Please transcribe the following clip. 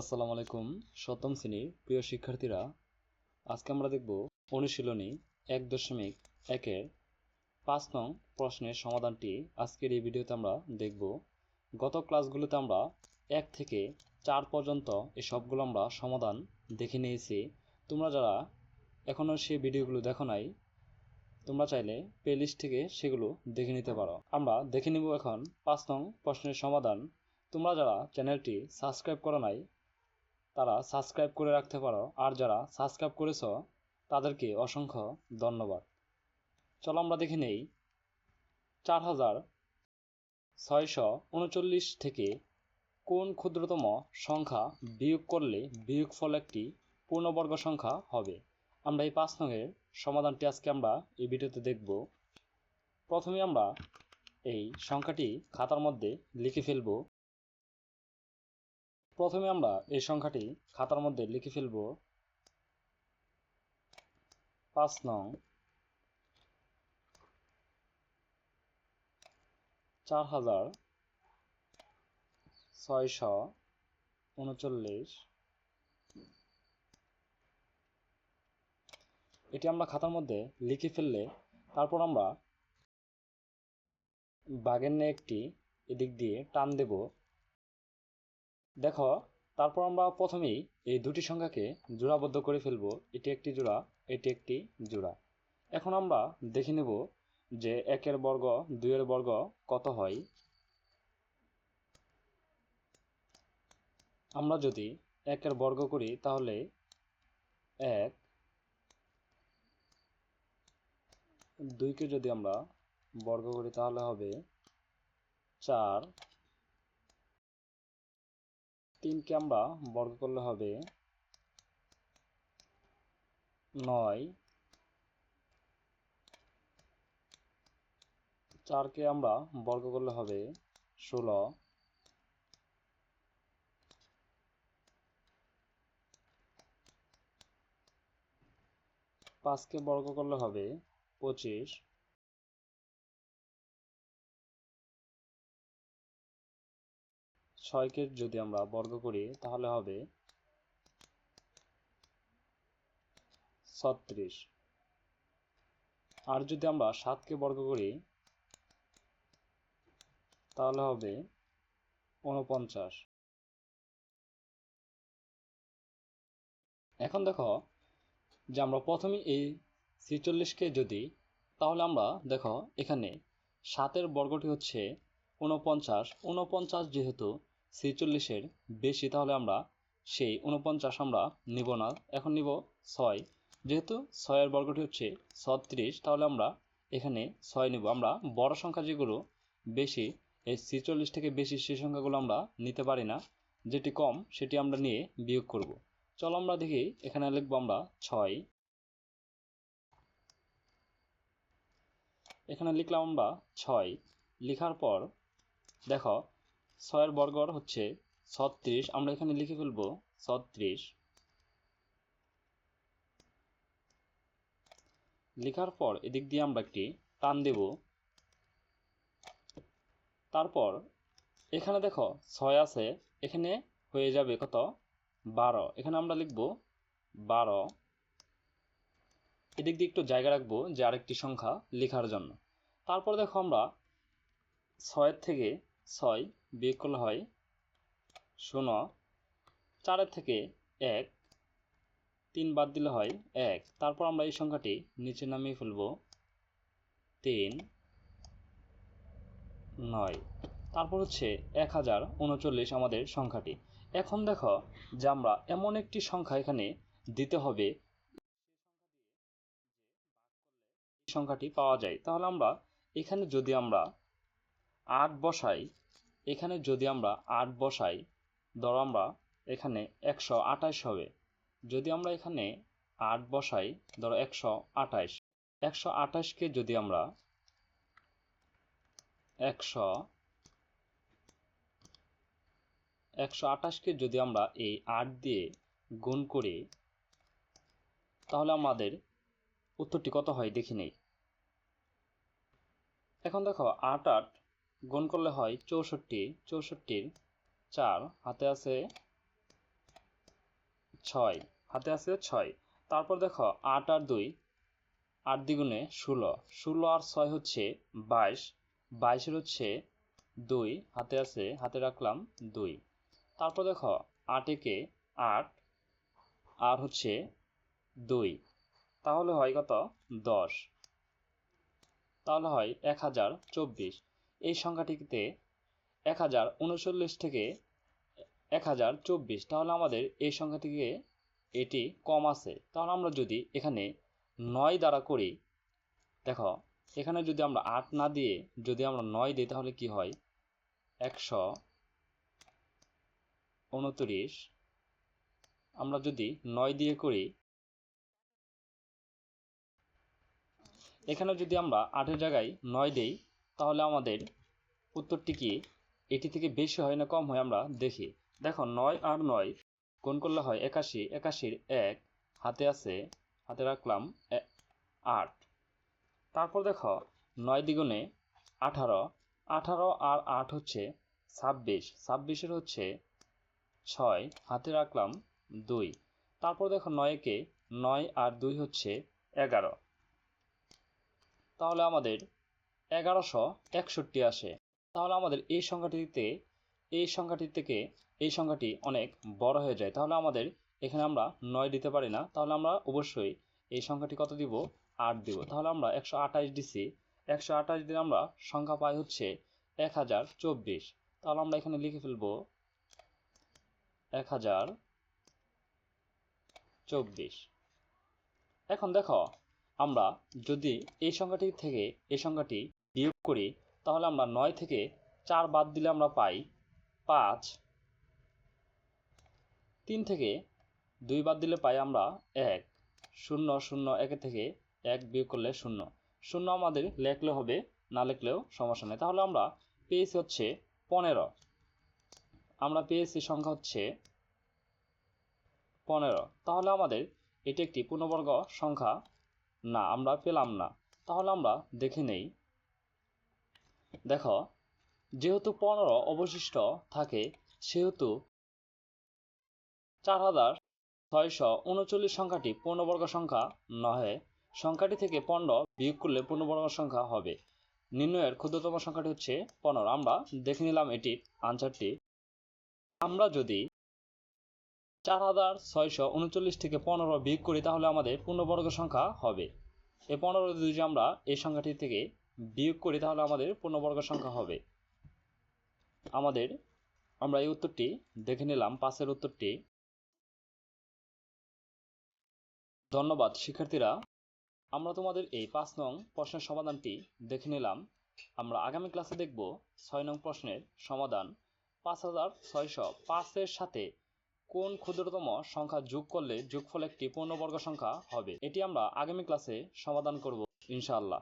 আসসালামু আলাইকুম, সপ্তম শ্রেণির প্রিয় শিক্ষার্থীরা, আজকে আমরা দেখব অনুশীলনী এক দশমিক একের পাঁচ নং প্রশ্নের সমাধানটি। আজকের এই ভিডিওতে আমরা দেখব, গত ক্লাসগুলোতে আমরা এক থেকে চার পর্যন্ত এই সবগুলো আমরা সমাধান দেখে নিয়েছি। তোমরা যারা এখনও সেই ভিডিওগুলো দেখো নাই, তোমরা চাইলে প্লেলিস্ট থেকে সেগুলো দেখে নিতে পারো। আমরা দেখে নিব এখন পাঁচ নং প্রশ্নের সমাধান। তোমরা যারা চ্যানেলটি সাবস্ক্রাইব করো নাই তারা সাবস্ক্রাইব করে রাখতে পারো। আর যারা সাবস্ক্রাইব করেছ, তাদেরকে অসংখ্য ধন্যবাদ। চলো আমরা দেখে নেই। চার হাজার ছয়শো উনচল্লিশ থেকে কোন ক্ষুদ্রতম সংখ্যা বিয়োগ করলে বিয়োগফল একটি পূর্ণবর্গ সংখ্যা হবে? আমরা এই পাঁচ নঙের সমাধানটি আজকে আমরা এই ভিডিওতে দেখব। প্রথমে আমরা এই সংখ্যাটি খাতার মধ্যে লিখে ফেলব। প্রথমে আমরা এই সংখ্যাটি খাতার মধ্যে লিখে ফেলব। পাঁচ নং। চার হাজার ছয়শো উনচল্লিশ। এটি আমরা খাতার মধ্যে লিখে ফেললে তারপর আমরা বাগের একটি এদিক দিয়ে টান দেব। দেখো, তারপর আমরা প্রথমেই এই দুটি সংখ্যাকে জোড়াবদ্ধ করে ফেলব। এটি একটি জোড়া, এটি একটি জোড়া। এখন আমরা দেখে নেব যে একের বর্গ, দুইয়ের বর্গ কত হয়। আমরা যদি একের বর্গ করি, তাহলে এক, দুইকে যদি আমরা বর্গ করি, তাহলে হবে চার তিনকে আমরা বর্গ করলে হবে নয়। চারকে আমরা বর্গ করলে হবে ষোলো। পাঁচকে বর্গ করলে হবে পঁচিশ। ছয়কে যদি আমরা বর্গ করি, তাহলে হবে ছত্রিশ। আর যদি আমরা সাতকে বর্গ করি, তাহলে হবে উনপঞ্চাশ এখন দেখো যে আমরা প্রথমে এই ছিচল্লিশকে যদি, তাহলে আমরা দেখো এখানে সাতের বর্গটি হচ্ছে উনপঞ্চাশ উনপঞ্চাশ যেহেতু ছেচল্লিশের বেশি, তাহলে আমরা সেই উনপঞ্চাশ আমরা নিব না। এখন নিব ছয়। যেহেতু ছয়ের বর্গটি হচ্ছে ছত্রিশ, তাহলে আমরা এখানে ছয় নিব। আমরা বড় সংখ্যা যেগুলো বেশি, এই ছেচল্লিশ থেকে বেশি সেই সংখ্যাগুলো আমরা নিতে পারি না। যেটি কম, সেটি আমরা নিয়ে বিয়োগ করব। চলো আমরা দেখি, এখানে লিখব আমরা ছয়। এখানে লিখলাম আমরা ছয়। লেখার পর দেখো ছয়ের বর্গর হচ্ছে ছত্রিশ। আমরা এখানে লিখে ফেলব ছত্রিশ। লেখার পর এদিক দিয়ে আমরা একটি টান দেব। তারপর এখানে দেখো ছয় আছে, এখানে হয়ে যাবে কত? বারো। এখানে আমরা লিখব বারো। এদিক দিয়ে একটু জায়গা রাখব যে আরেকটি সংখ্যা লেখার জন্য। তারপর দেখো আমরা ছয়ের থেকে ছয় বিয়োগ হয় শূন্য। চারের থেকে এক, তিন বাদ দিলে হয় এক। তারপর আমরা এই সংখ্যাটি নিচে নামিয়ে ফেলব। তিন, নয়। তারপর হচ্ছে এক হাজার উনচল্লিশ আমাদের সংখ্যাটি। এখন দেখো যে আমরা এমন একটি সংখ্যা এখানে দিতে হবে সংখ্যাটি পাওয়া যায়। তাহলে আমরা এখানে যদি আমরা আট বসাই, এখানে যদি আমরা আট বসাই, ধরো আমরা এখানে একশো আঠাশ হবে। যদি আমরা এখানে আট বসাই, ধরো একশো আঠাশ একশো আঠাশকে যদি আমরা একশো একশো আঠাশকে যদি আমরা এই আট দিয়ে গুণ করি, তাহলে আমাদের উত্তরটি কত হয় দেখি নেই। এখন দেখো, আট আট গুণ করলে হয় চৌষট্টি। চৌষট্টির চার, হাতে আছে ছয়। হাতে আছে ছয়। তারপর দেখো, আট আর দুই, আট দ্বিগুণে ষোলো। ষোলো আর ছয় হচ্ছে বাইশ। বাইশের হচ্ছে দুই। হাতে আছে, হাতে রাখলাম দুই। তারপর দেখো, আট একে আট, আর হচ্ছে দুই। তাহলে হয় কত? দশ। তাহলে হয় এক হাজার চব্বিশ। এই সংখ্যাটিতে এক হাজার উনচল্লিশ থেকে এক হাজার চব্বিশ। তাহলে আমাদের এই সংখ্যা থেকে এটি কম আছে। তাহলে আমরা যদি এখানে নয় দ্বারা করি, দেখো, এখানে যদি আমরা আট না দিয়ে যদি আমরা নয় দিই, তাহলে কি হয়? একশো উনত্রিশ। আমরা যদি নয় দিয়ে করি, এখানে যদি আমরা আটের জায়গায় নয় দেই তাহলে আমাদের উত্তরটি কি? এটি থেকে বেশি হয় না কম হয় আমরা দেখি। দেখো, নয় আর নয় কোন করলে হয় একাশি। একাশির এক, হাতে আছে, হাতে রাখলাম আট। তারপর দেখো, নয় দ্বিগুণে আঠারো। আঠারো আর আট হচ্ছে ছাব্বিশ। ছাব্বিশের হচ্ছে ছয়। হাতে রাখলাম দুই। তারপর দেখো, নয়কে নয় আর দুই হচ্ছে এগারো। তাহলে আমাদের এগারোশো একষট্টি আসে। তাহলে আমাদের এই সংখ্যাটিতে এই সংখ্যাটি থেকে এই সংখ্যাটি অনেক বড় হয়ে যায়। তাহলে আমাদের এখানে আমরা নয় দিতে পারি না। তাহলে আমরা অবশ্যই এই সংখ্যাটি কত দিব? আট দিব। তাহলে আমরা একশো আঠাশ দিছি। একশো আঠাশ দিলে আমরা সংখ্যা পাই হচ্ছে এক হাজার চব্বিশ। তাহলে আমরা এখানে লিখে ফেলব এক হাজার চব্বিশ। এখন দেখো আমরা যদি এই সংখ্যাটি থেকে এই সংখ্যাটি বিয়োগ করি, তাহলে আমরা নয় থেকে চার বাদ দিলে আমরা পাই পাঁচ। তিন থেকে দুই বাদ দিলে পাই আমরা এক। শূন্য শূন্য, একে থেকে এক বিয়োগ করলে শূন্য। শূন্য আমাদের লেখলে হবে, না লেখলেও সমস্যা নেই। তাহলে আমরা পেয়েছি হচ্ছে পনেরো। আমরা পেয়েছি সংখ্যা হচ্ছে পনেরো। তাহলে আমাদের এটি একটি পূর্ণবর্গ সংখ্যা না, আমরা পেলাম না। তাহলে আমরা দেখে নেই। দেখো, যেহেতু পনেরো অবশিষ্ট থাকে, সেহেতু চার হাজার ছয়শো উনচল্লিশ সংখ্যাটি পূর্ণবর্গ সংখ্যা নহে। সংখ্যাটি থেকে পনেরো বিয়োগ করলে পূর্ণবর্গ সংখ্যা হবে। নির্ণয়ের ক্ষুদ্রতম সংখ্যাটি হচ্ছে পনেরো। আমরা দেখে নিলাম এটির আনসারটি আমরা যদি চার হাজার ছয়শো উনচল্লিশ থেকে পনেরো বিয়োগ করি, তাহলে আমাদের পূর্ণবর্গ সংখ্যা হবে। এই পনেরো যদি আমরা এই সংখ্যাটি থেকে বিয়োগ করি, তাহলে আমাদের পূর্ণবর্গ সংখ্যা হবে। আমাদের, আমরা এই উত্তরটি দেখে নিলাম পাশের উত্তরটি। ধন্যবাদ, শিক্ষার্থীরা। আমরা তোমাদের এই পাঁচ নং প্রশ্নের সমাধানটি দেখে নিলাম। আমরা আগামী ক্লাসে দেখব ছয় নং প্রশ্নের সমাধান। পাঁচ হাজার ছয়শো পাঁচের সাথে কোন ক্ষুদ্রতম সংখ্যা যোগ করলে যোগফল একটি পূর্ণবর্গ সংখ্যা হবে? এটি আমরা আগামী ক্লাসে সমাধান করব, ইনশাআল্লাহ।